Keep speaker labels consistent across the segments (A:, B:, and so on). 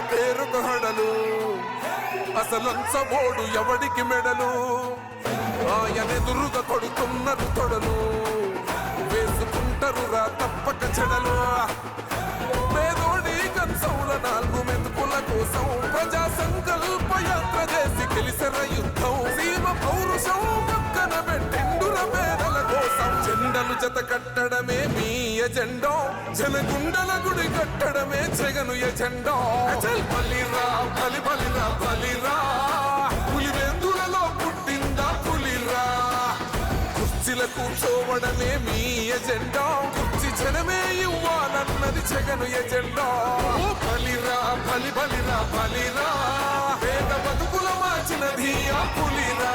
A: పేరుకు హడలు. అసలంచబోడు ఎవడికి మెడలు? ఆయనెదురుగా కొడుతున్నారు తొడలు. వేసుకుంటారు రా తప్పక చెడలు. పేదోడి కంచంల నాలుగు మెతుకుల కోసం ప్రజా సంకల్ప యాత్ర చేసి గెలిసిన యుద్ధం. సీమ పౌరుషం జెండలు జత కట్టడమే మీ ఎజెండో. జనగుండల గుడి కట్టడమే జగను ఎజెండో. అచల్ బలిరా బలి బలిరా బలిరా పులివెందులలో పుట్టిందా పులిరా కుర్చీల కూర్చోవడమే మీ ఎజెండో. కుర్చీ జనమే ఇవ్వాలన్నది జగను ఎజెండో. ఓ బలిరా బలి బలిరా బలిరా పేద బతుకుల మార్చినది ఆ పులిరా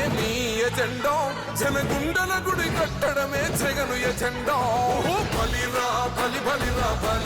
A: ఎజెండో. జనగుండల గుడి కట్టడమే జగను ఎజెండో. బలిరా బలి బలిరా బలి.